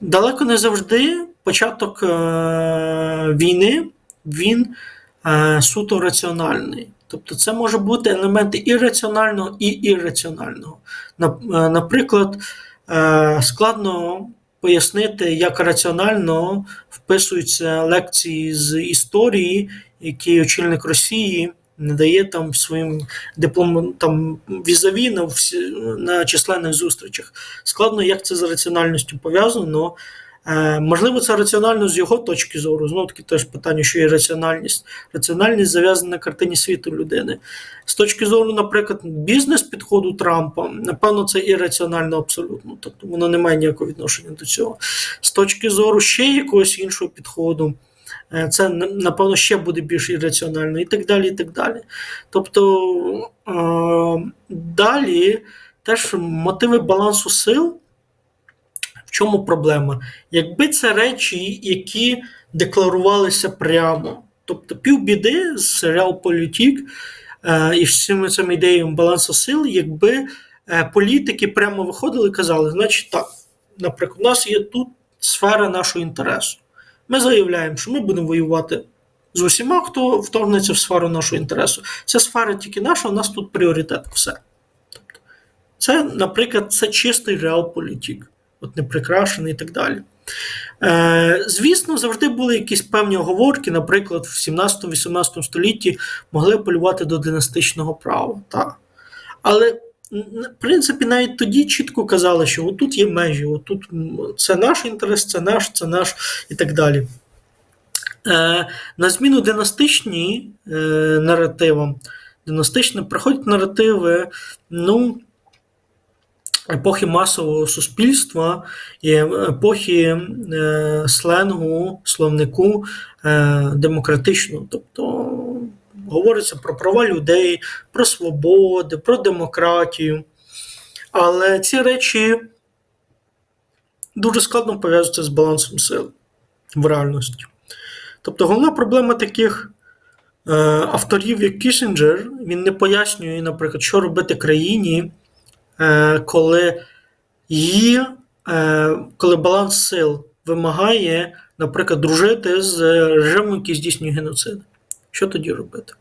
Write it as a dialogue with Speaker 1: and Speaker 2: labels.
Speaker 1: далеко не завжди початок е, війни він е, суто раціональний. Тобто це може бути елементи і раціонального, і ірраціонального. Е, Наприклад, складно пояснити, як раціонально вписуються лекції з історії, які очільник Росії надає там своїм диплом там візаві на, всі, на численних зустрічах. Складно, як це з раціональністю пов'язано. Е, можливо, це раціонально з його точки зору. Знову таки теж питання, що є раціональність. Раціональність зав'язана на картині світу людини. З точки зору, наприклад, бізнес-підходу Трампа, напевно, це ірраціонально абсолютно. Тобто воно не має ніякого відношення до цього. З точки зору ще якогось іншого підходу, це напевно ще буде більш ірраціонально, і так далі. і так далі. Тобто е, далі теж мотиви балансу сил. В чому проблема? Якби це речі, які декларувалися прямо, тобто півбіди з серіал Політік е, і всіми цими ідеями балансу сил, якби е, політики прямо виходили і казали, значить так, наприклад, у нас є тут сфера нашого інтересу. Ми заявляємо, що ми будемо воювати з усіма, хто вторгнеться в сферу нашого інтересу. Ця сфера тільки наша, у нас тут пріоритет. Все. Тобто, це, наприклад, це чистий реал-політик, от не прикрашений і так далі. Е, звісно, завжди були якісь певні оговорки, наприклад, в 17-18 столітті могли апелювати до династичного права. Так. Але, в принципі, навіть тоді чітко казали, що отут є межі, отут це наш інтерес, це наш, це наш і так далі. Е, на зміну династичні е, наративам, династичні приходять наративи, ну, епохи масового суспільства і епохи е, сленгу, словнику е, демократичного. Тобто говориться про права людей, про свободи, про демократію. Але ці речі дуже складно пов'язуються з балансом сил в реальності. Тобто, головна проблема таких е, авторів, як Кісінджер, він не пояснює, наприклад, що робити країні, е, коли її, е, коли баланс сил вимагає, наприклад, дружити з режимом, який здійснює геноцид. Що тоді робити?